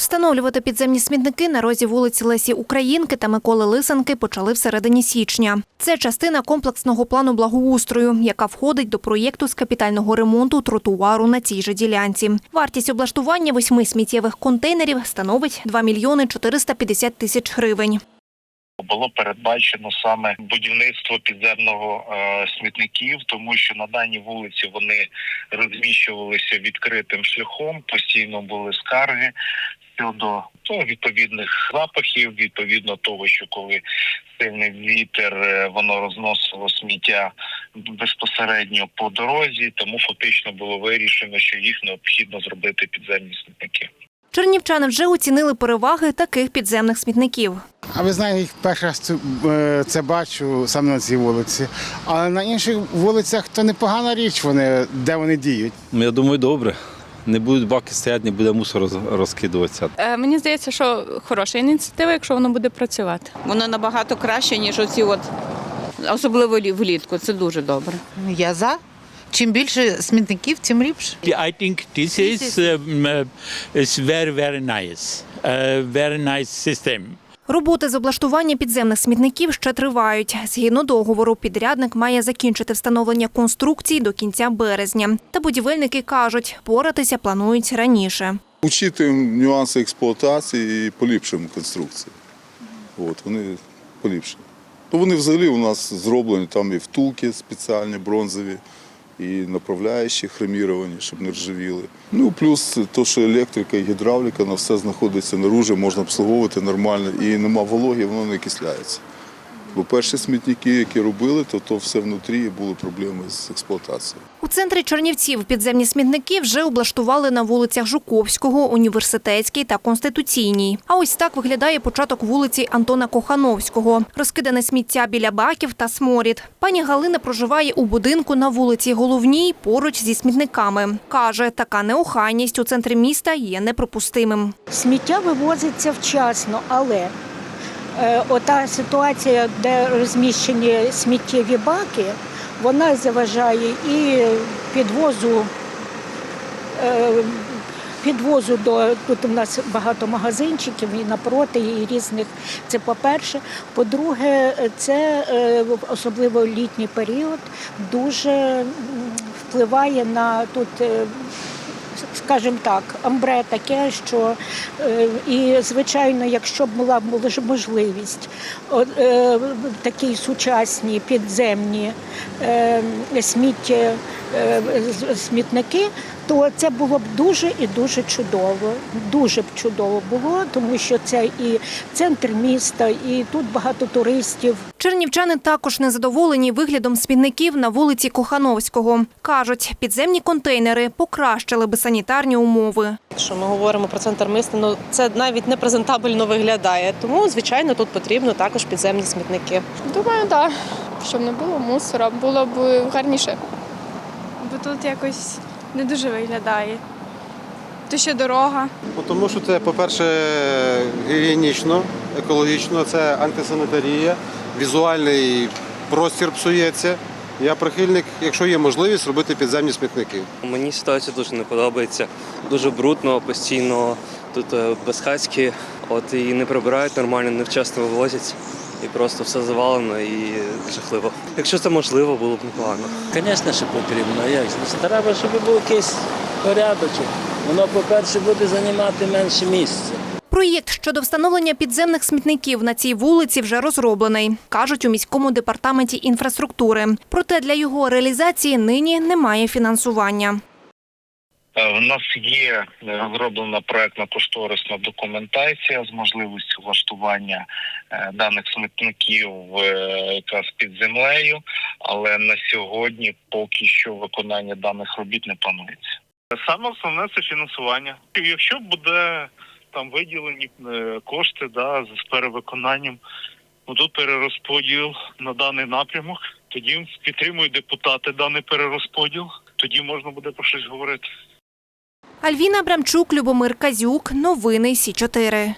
Встановлювати підземні смітники на розі вулиці Лесі Українки та Миколи Лисенки почали в середині січня. Це частина комплексного плану благоустрою, яка входить до проєкту з капітального ремонту тротуару на цій же ділянці. Вартість облаштування восьми сміттєвих контейнерів становить 2 мільйони 450 тисяч гривень. було передбачено саме будівництво підземного е, смітників, тому що на даній вулиці вони розміщувалися відкритим шляхом, постійно були скарги щодо ну, відповідних запахів, відповідно того, що коли сильний вітер, е, воно розносило сміття безпосередньо по дорозі, тому фактично було вирішено, що їх необхідно зробити підземні смітники. Чернівчани вже оцінили переваги таких підземних смітників. А ви знаєте, їх перший раз це, е, це бачу саме на цій вулиці. Але на інших вулицях то непогана річ, вони, де вони діють. Ну, Я думаю, добре. Не будуть баки стояти, не буде мусор роз- розкидуватися. Е, Мені здається, що хороша ініціатива, якщо воно буде працювати. Воно набагато краще, ніж оці от, особливо влітку. Це дуже добре. Я за. Чим більше смітників, тим ліпше. I think this is um, uh, is very very nice, uh, very nice system. Роботи з облаштування підземних смітників ще тривають. Згідно договору, підрядник має закінчити встановлення конструкцій до кінця березня. Та будівельники кажуть, поратися планують раніше. Учитуємо нюанси експлуатації і поліпшуємо конструкції. От, вони поліпшені. Ну, вони взагалі у нас зроблені, там і втулки спеціальні, бронзові, і направляючі хроміровані, щоб не ржавіли. Ну, плюс то, що електрика і гідравліка, на все знаходиться наружу, можна обслуговувати нормально, і нема вологи, воно не окисляється. Бо перші смітники, які робили, то, то все внутрі і були проблеми з експлуатацією. У центрі Чернівців підземні смітники вже облаштували на вулицях Жуковського, Університетській та Конституційній. А ось так виглядає початок вулиці Антона Кохановського. Розкидане сміття біля баків та сморід. Пані Галина проживає у будинку на вулиці Головній поруч зі смітниками. Каже, така неохайність у центрі міста є неприпустимим. Сміття вивозиться вчасно, але ота ситуація, де розміщені сміттєві баки, вона заважає і підвозу. е, Підвозу до тут у нас багато магазинчиків і напроти, і різних. Це по-перше. По-друге, це е, особливо літній період дуже впливає на тут е, скажімо так, амбре таке, що е, і звичайно, якщо б була можливість е, такі сучасні підземні е, сміття, смітники, то це було б дуже і дуже чудово. Дуже б чудово було, тому що це і центр міста, і тут багато туристів. Чернівчани також незадоволені виглядом смітників на вулиці Кохановського. Кажуть, підземні контейнери покращили би санітарні умови. Що ми говоримо про центр міста, ну це навіть не презентабельно виглядає. Тому, звичайно, тут потрібно також підземні смітники. Думаю, так. Щоб не було мусора, було б гарніше. Бо тут якось не дуже виглядає. То ще дорога. Ну, Тому що це, по-перше, гігієнічно, екологічно, це антисанітарія, візуальний простір псується. Я прихильник, якщо є можливість, робити підземні смітники. Мені ситуація дуже не подобається. Дуже брудно, постійно тут е, от і не прибирають нормально, невчасно вивозять. І просто все завалено і жахливо. Якщо це можливо, було б непогано. Звісно, що потрібно. Як Треба, щоб був якийсь порядочок. Воно, по-перше, буде займати менше місця. Проєкт щодо встановлення підземних смітників на цій вулиці вже розроблений, кажуть у міському департаменті інфраструктури. Проте для його реалізації нині немає фінансування. Е, В нас є е, розроблена проектно-кошторисна документація з можливістю влаштування е, даних смітників якраз під землею, але на сьогодні поки що виконання даних робіт не планується. Саме основне це фінансування. Якщо буде там виділені кошти да, з перевиконанням, будуть перерозподіл на даний напрямок, тоді підтримують депутати даний перерозподіл, тоді можна буде про щось говорити. Альвіна Брамчук, Любомир Казюк. Новини Сі 4